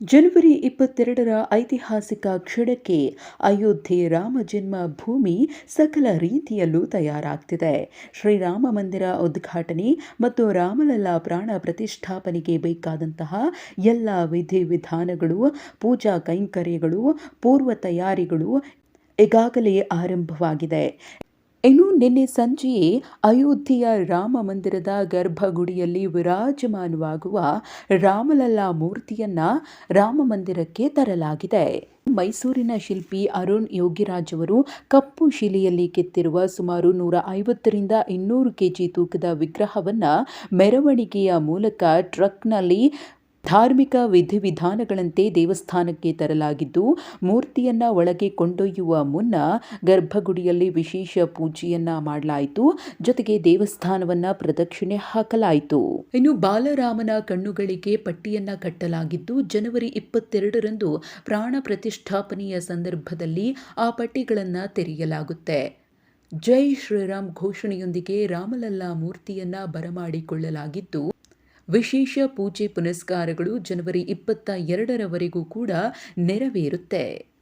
ಜನವರಿ ಇಪ್ಪತ್ತೆರಡರ ಐತಿಹಾಸಿಕ ಕ್ಷಣಕ್ಕೆ ಅಯೋಧ್ಯೆ ರಾಮ ಜನ್ಮ ಭೂಮಿ ಸಕಲ ರೀತಿಯಲ್ಲೂ ತಯಾರಾಗ್ತಿದೆ. ಶ್ರೀರಾಮ ಮಂದಿರ ಉದ್ಘಾಟನೆ ಮತ್ತು ರಾಮಲಲ್ಲಾ ಪ್ರಾಣ ಪ್ರತಿಷ್ಠಾಪನೆಗೆ ಬೇಕಾದಂತಹ ಎಲ್ಲ ವಿಧಿವಿಧಾನಗಳು ಪೂಜಾ ಕೈಂಕರ್ಯಗಳು, ಪೂರ್ವ ತಯಾರಿಗಳು ಈಗಾಗಲೇ ಆರಂಭವಾಗಿದೆ. ಇನ್ನು ನಿನ್ನೆ ಸಂಜೆಯೇ ಅಯೋಧ್ಯೆಯ ರಾಮ ಮಂದಿರದ ಗರ್ಭಗುಡಿಯಲ್ಲಿ ವಿರಾಜಮಾನವಾಗುವ ರಾಮಲಲ್ಲಾ ಮೂರ್ತಿಯನ್ನ ರಾಮ ಮಂದಿರಕ್ಕೆ ತರಲಾಗಿದೆ. ಮೈಸೂರಿನ ಶಿಲ್ಪಿ ಅರುಣ್ ಯೋಗಿರಾಜ್ ಅವರು ಕಪ್ಪು ಶಿಲೆಯಲ್ಲಿ ಕೆತ್ತಿರುವ ಸುಮಾರು ನೂರ ಐವತ್ತರಿಂದ ಇನ್ನೂರು ಕೆಜಿ ತೂಕದ ವಿಗ್ರಹವನ್ನು ಮೆರವಣಿಗೆಯ ಮೂಲಕ ಟ್ರಕ್ನಲ್ಲಿ ಧಾರ್ಮಿಕ ವಿಧಿವಿಧಾನಗಳಂತೆ ದೇವಸ್ಥಾನಕ್ಕೆ ತರಲಾಗಿದ್ದು, ಮೂರ್ತಿಯನ್ನ ಒಳಗೆ ಕೊಂಡೊಯ್ಯುವ ಮುನ್ನ ಗರ್ಭಗುಡಿಯಲ್ಲಿ ವಿಶೇಷ ಪೂಜೆಯನ್ನ ಮಾಡಲಾಯಿತು. ಜೊತೆಗೆ ದೇವಸ್ಥಾನವನ್ನ ಪ್ರದಕ್ಷಿಣೆ ಹಾಕಲಾಯಿತು. ಇನ್ನು ಬಾಲರಾಮನ ಕಣ್ಣುಗಳಿಗೆ ಪಟ್ಟಿಯನ್ನ ಕಟ್ಟಲಾಗಿದ್ದು, ಜನವರಿ ಇಪ್ಪತ್ತೆರಡರಂದು ಪ್ರಾಣ ಪ್ರತಿಷ್ಠಾಪನೆಯ ಸಂದರ್ಭದಲ್ಲಿ ಆ ಪಟ್ಟಿಗಳನ್ನು ತೆರೆಯಲಾಗುತ್ತೆ. ಜೈ ಶ್ರೀರಾಮ್ ಘೋಷಣೆಯೊಂದಿಗೆ ರಾಮಲಲ್ಲಾ ಮೂರ್ತಿಯನ್ನ ಬರಮಾಡಿಕೊಳ್ಳಲಾಗಿದ್ದು ವಿಶೇಷ ಪೂಜೆ ಪುನಸ್ಕಾರಗಳು ಜನವರಿ ಇಪ್ಪತ್ತ ಎರಡರವರೆಗೂ ಕೂಡ ನೆರವೇರುತ್ತೆ.